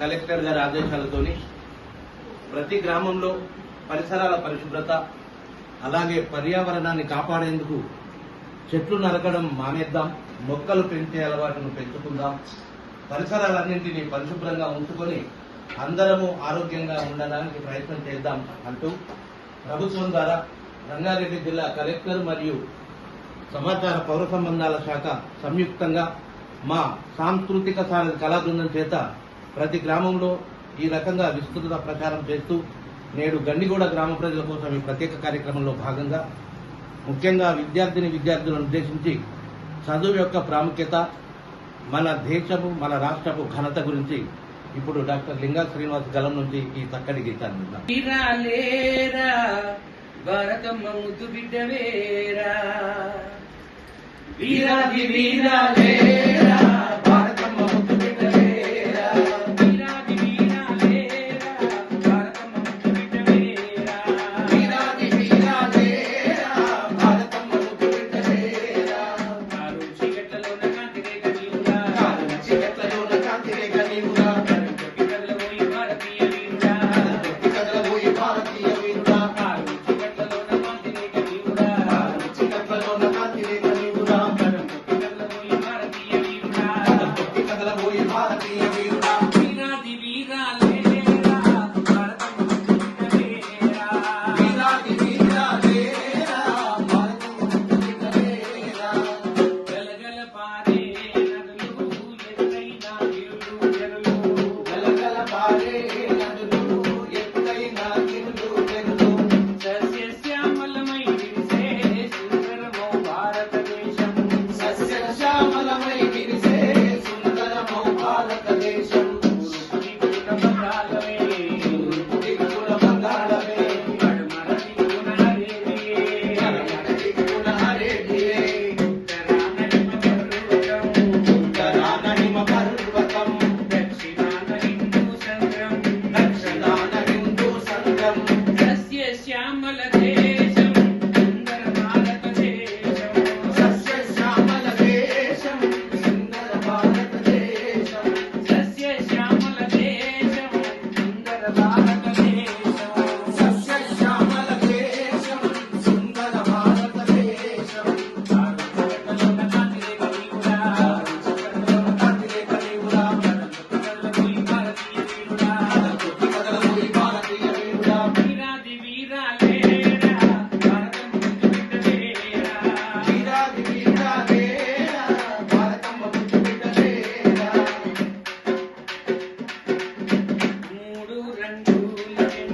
Collector గారి ఆదేశాలతోని ప్రతి గ్రామంలో పరిసరాల పరిశుభ్రత అలాగే పర్యావరణాన్ని కాపాడేందుకు చెట్లు నరకడం మానేద్దాం మొక్కలు పెంచే అలవాటును పెంచుకుందాం పరిసరాలన్నింటినీ పరిశుభ్రంగా ఉంచుకొని అందరము ఆరోగ్యంగా ఉండడానికి ప్రయత్నం చేద్దాం అంటూ ప్రభుత్వం ద్వారా రంగారెడ్డి జిల్లా కలెక్టర్ మరియు సమాచార పౌర సంబంధాల శాఖ సంయుక్తంగా మా సాంస్కృతిక సారథి కళా బృందం చేత ప్రతి గ్రామంలో ఈ రకంగా విస్తృత ప్రచారం చేస్తూ నేడు గండిగూడ గ్రామ ప్రజల కోసం ఈ ప్రత్యేక కార్యక్రమంలో భాగంగా ముఖ్యంగా విద్యార్థిని విద్యార్థులను ఉద్దేశించి చదువు యొక్క ప్రాముఖ్యత మన దేశము మన రాష్ట్రపు ఘనత గురించి ఇప్పుడు డాక్టర్ లింగా శ్రీనివాస్ గలం నుంచి ఈ చక్కటి గీతాన్ని విందాం. భారతమ్మ ముద్దు బిడ్డవేరా వీరాది వీరాలేరా Aleluia.